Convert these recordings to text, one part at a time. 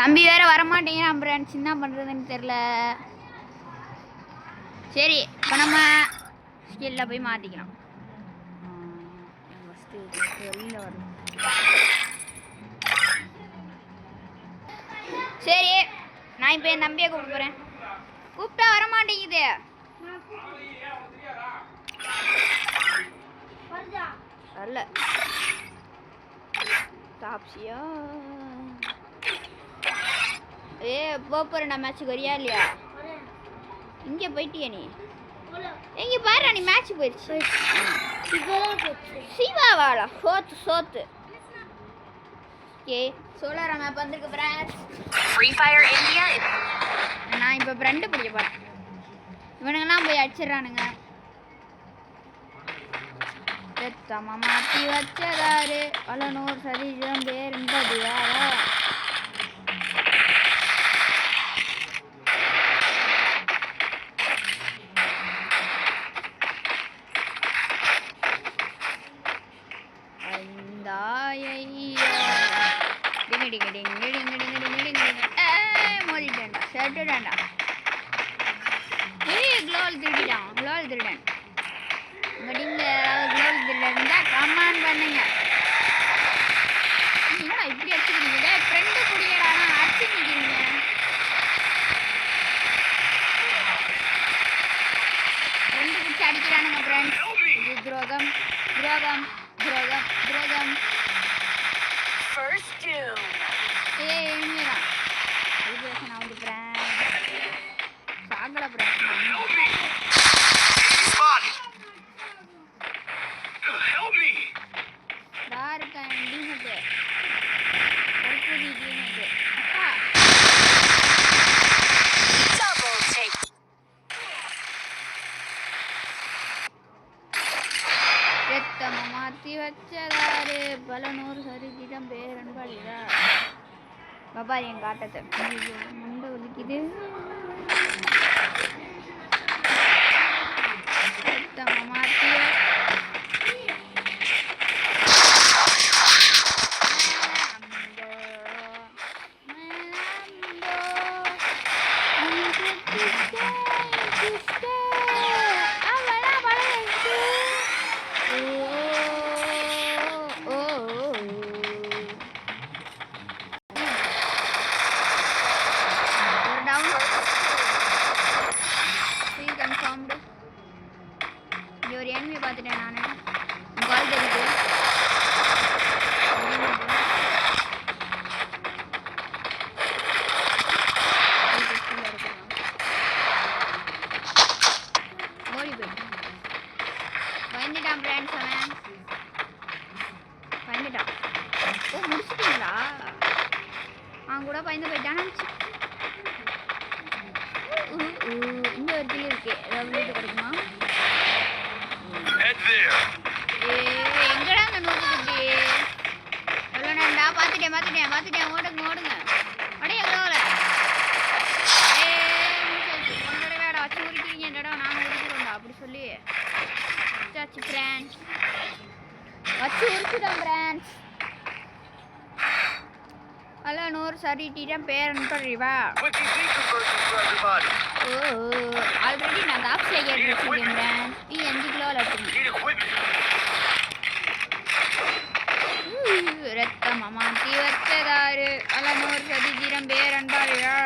தம்பி வேற வரமாட்டேங்கிறான் ஃப்ரெண்ட்ஸ் என்ன பண்ணுறதுன்னு தெரில சரி இப்போ நம்ம ஸ்கில்ல போய் மாற்றிக்கலாம் வெளியில் வரணும் சரி நான் இப்போ என் தம்பியை கூப்பிட்டு போகிறேன் கூப்பிட்டா வரமாட்டேங்குது. வரல. டாப்ஸியா போற நான் மேட்ச்சுக்கு வரியா இல்லையா? இங்கே போயிட்டியா நீ? எங்க பாரு நீ மேட்ச் போயிடுச்சு சிவாவாடா சோத்து சோத்து. ஓகே சோலாரா மேப் வந்திருக்கு friends Free Fire India is நான் இப்போ ஃப்ரெண்டு பிடிக்க போகிறேன் இவனுங்கெல்லாம் போய் அடிச்சிடுறானுங்க. மாற்றி வச்சதாரு. பல நூறு சதவீதம் பேர் என்பது யாரா? க்ளோல் திருடிட்டான் க்ளோல் திருடன். உங்க டீம்ல யாராவது க்ளோல் திருடன் இருந்தா கமெண்ட் பண்ணுங்க. என்னடா இப்படி அடிச்சுக்கிறீங்க? ஃப்ரெண்டு குடியடானா அடிச்சு நிற்கிறீங்க ஃப்ரெண்டு பிடிச்சி அடிக்கிறானுங்க ஃப்ரெண்ட்ஸ் இது துரோகம் துரோகம் துரோகம் துரோகம். First two. உத்தமமாத்தி வச்சதாரு. பல நூறு சதவீதம் பேரன்பாடுகிறார் பாபா என் காட்டத்தை முண்டை ஒதுக்கிது உத்தமமாத்தி அவன் கூட பயந்து போயிட்டான். நினச்சி இங்கே ஒரு கிளி இருக்கு. ஏதாவது வீட்டு கிடைக்குமா? எங்கடா அந்த நோக்கு குட்டி? எவ்வளோ நேரம்டா? பார்த்துட்டேன் பார்த்துட்டேன் பார்த்துட்டேன் ஓடுங்க சரிட்டிடம் பேர் அனுப்புறீவா ஓ ஆல்ரெடி நான் ஆஃப் செய்ய வச்சுருந்தேன் ஈ அஞ்சு கிலோ லட்சம் ரத்தம் அம்மா தீவத்ததாறு அலமோர் சதிதீரம் பேர் அன்பாரியா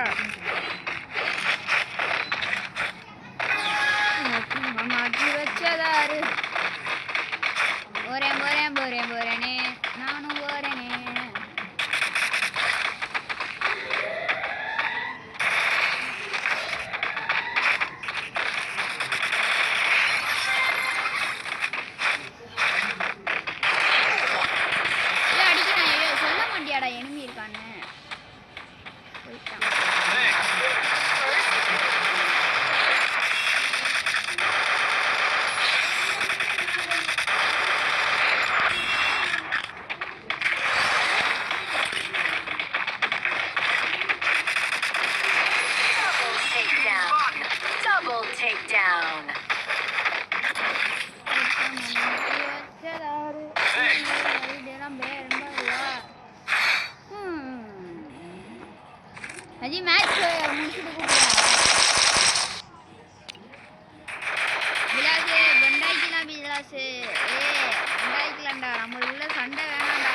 விலாசு நம்மளுக்குள்ள சண்டை வேணாம்டா.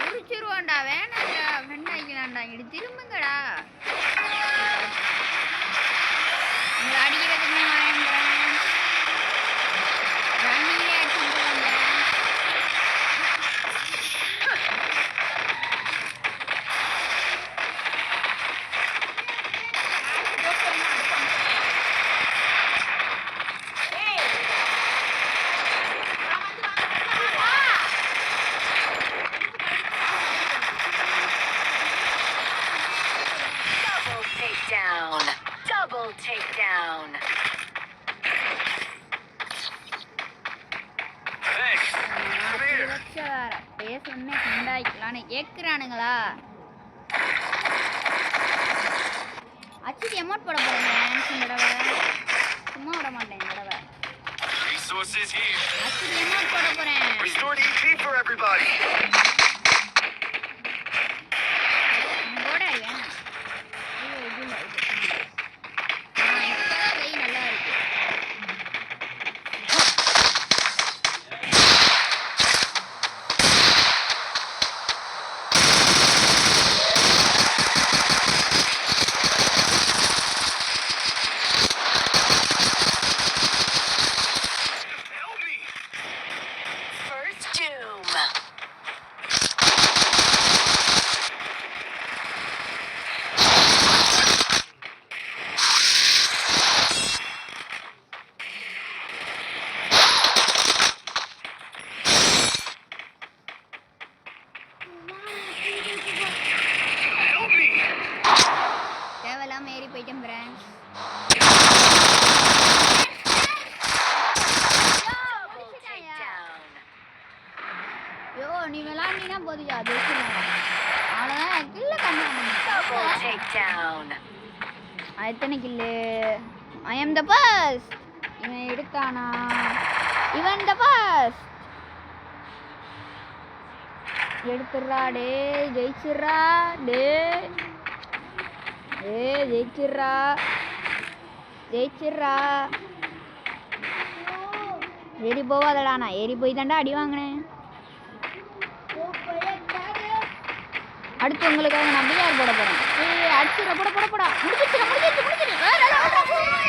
முடிச்சிருவோம்டா வேணாம்டா. வெண்டாய்க்கலாம்டா இங்கிட்டு திரும்புங்கடா. வேற பேச சொன்னே குண்டாய்க்கலான்னு கேட்குறானுங்களா? அச்சுக்கு எமௌண்ட் போட இந்த தடவை. சும்மா விட மாட்டேன் தடவை. அச்சுக்கு எமௌண்ட் போட போறேன். தேவையில்லாம யோ ஐயோ நீ விளாண்டினா போதுயா ஜெயிச்சிடலாம் அவ்வளோதான் கில்ல கண்ணா எத்தனை கில்லு? ஐ எம் த பஸ் இவன் எடுத்தானா? இவன் த பஸ் எடுத்துடுறா டே ஜெயிச்சிடுறா டே ஏ ஜெயிச்சிடுறா. ஜெயிச்சிடுறா. ஏறி போவாதடா நான். ஏறி போய் தாண்டா அடி வாங்கினேன். அடுத்து உங்களுக்காக நான் பிஆர் போட போகிறேன் ஏய் அடிச்சுட. போட போட போடா. முடிச்சிச்சு முடிச்சிச்சு முடிச்சிச்சு